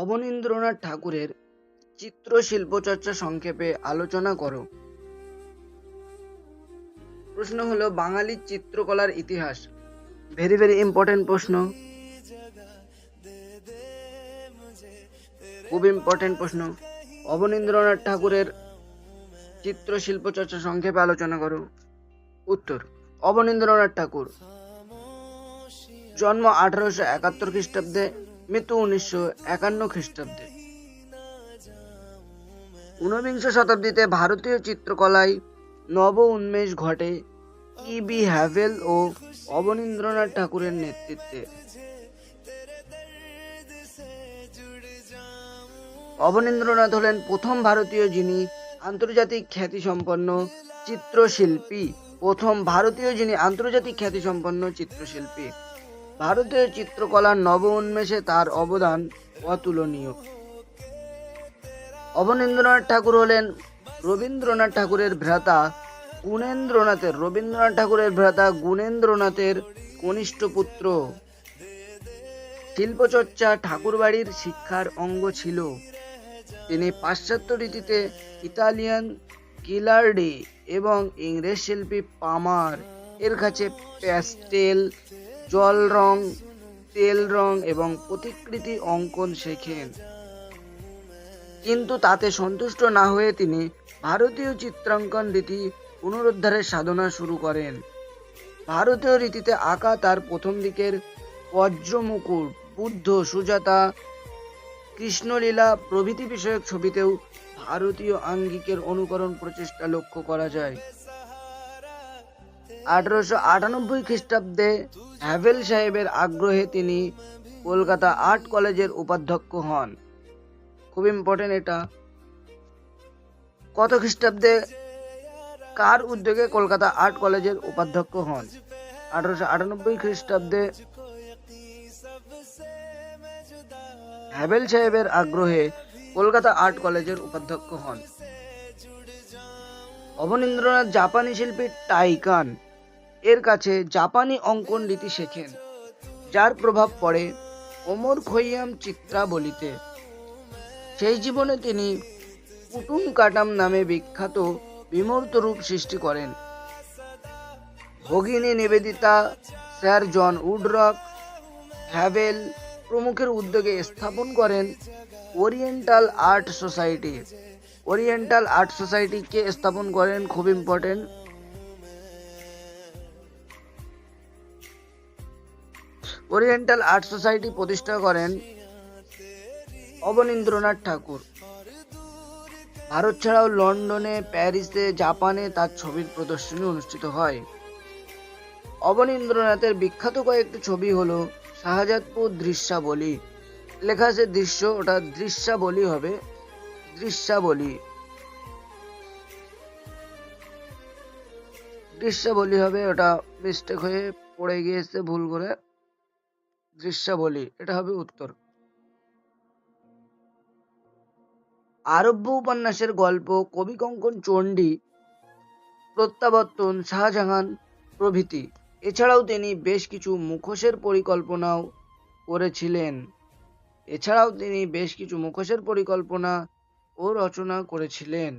অবনীন্দ্রনাথ ঠাকুরের চিত্রশিল্প চর্চা সংক্ষেপে আলোচনা করো। প্রশ্ন হলো বাঙালির চিত্রকলার ইতিহাস। ভেরি ভেরি ইম্পর্টেন্ট প্রশ্ন। খুব ইম্পর্টেন্ট প্রশ্ন। অবনীন্দ্রনাথ ঠাকুরের চিত্রশিল্প চর্চা সংক্ষেপে আলোচনা করো। উত্তর, অবনীন্দ্রনাথ ঠাকুর। জন্ম আঠারোশো একাত্তর খ্রিস্টাব্দে মৃত্যু উনিশশো একান্ন খ্রিস্টাব্দে। ঊনবিংশ শতাব্দীতে ভারতীয় চিত্রকলায় নব উন্মেষ ঘটে ই বি হ্যাভেল ও অবনীন্দ্রনাথ ঠাকুরের নেতৃত্বে। অবনীন্দ্রনাথ হলেন প্রথম ভারতীয় যিনি আন্তর্জাতিক খ্যাতিসম্পন্ন চিত্রশিল্পী। প্রথম ভারতীয় যিনি আন্তর্জাতিক খ্যাতিসম্পন্ন চিত্রশিল্পী। ভারতীয় চিত্রকলার নব উন্মেষে তার অবদান অতুলনীয়। অবনীন্দ্রনাথ ঠাকুর হলেন রবীন্দ্রনাথ ঠাকুরের ভ্রাতা, গুণেন্দ্রনাথের, রবীন্দ্রনাথ ঠাকুরের ভ্রাতা, গুণেন্দ্রনাথের কনিষ্ঠ পুত্র। শিল্পচর্চা ঠাকুরবাড়ির শিক্ষার অঙ্গ ছিল। তিনি পাশ্চাত্য রীতিতে ইতালিয়ান কিলার্ডি এবং ইংরেজ শিল্পী পামার। এর কাছে প্যাস্টেল জল রং, তেল রং এবং প্রতিকৃতি অঙ্কন শেখেন। কিন্তু তাতে সন্তুষ্ট না হয়ে তিনি ভারতীয় চিত্রাঙ্কন রীতি পুনরুদ্ধারের সাধনা শুরু করেন। ভারতীয় রীতিতে আঁকা তার প্রথম দিকের বজ্রমুকুট বুদ্ধ, সুজাতা, কৃষ্ণলীলা প্রভৃতি বিষয়ক ছবিতেও ভারতীয় আঙ্গিকের অনুকরণ প্রচেষ্টা লক্ষ্য করা যায়। আঠারোশো আটানব্বই খ্রিস্টাব্দে হ্যাভেল সাহেবের আগ্রহে তিনি কলকাতা আর্ট কলেজের উপাধ্যক্ষ হন। খুব ইম্পর্টেন্ট এটা। কত খ্রিস্টাব্দে কার উদ্যোগে কলকাতা আর্ট কলেজের উপাধ্যক্ষ হন? আঠারোশো আটানব্বই খ্রিস্টাব্দে হ্যাভেল সাহেবের আগ্রহে কলকাতা আর্ট কলেজের উপাধ্যক্ষ হন। অবনীন্দ্রনাথ জাপানি শিল্পী টাইকান এর কাছে জাপানি অঙ্কন রীতি শেখেন, যার প্রভাব পড়ে ওমর খৈয়াম চিত্রাবলিতে সেই জীবনে তিনি কুটুম কাটাম নামে বিখ্যাত বিমূর্ত রূপ সৃষ্টি করেন। Bhagini Nivedita, sir John Woodroffe, Havell প্রমুখের উদ্যোগে স্থাপন করেন oriental art society. Oriental art সোসাইটিকে স্থাপন করেন খুব ইম্পর্টেন্ট ওরিয়েন্টাল আর্ট সোসাইটি প্রতিষ্ঠা করেন অবনীন্দ্রনাথ ঠাকুর। ভারত ছাড়াও লন্ডনে, প্যারিসে, জাপানে তার ছবির প্রদর্শনী অনুষ্ঠিত হয়। অবনীন্দ্রনাথের বিখ্যাত কয়েকটি ছবি হলো শাহজাদপুর দৃশ্যাবলী। লেখা আছে দৃশ্য, ওটা দৃশ্যাবলী হবে। দৃশ্যাবলী। দৃশ্যাবলী হবে, ওটা মিস্টেক হয়ে পড়ে গিয়েছে ভুল করে। দৃশ্যাবলী, এটা হবে উত্তর। আরব্য উপন্যাসের গল্প কবি কঙ্কন চণ্ডী, প্রত্যাবর্তন, শাহজাহান প্রভৃতি। এছাড়াও তিনি বেশ কিছু মুখোশের পরিকল্পনাও করেছিলেন। এছাড়াও তিনি বেশ কিছু মুখোশের পরিকল্পনা ও রচনা করেছিলেন।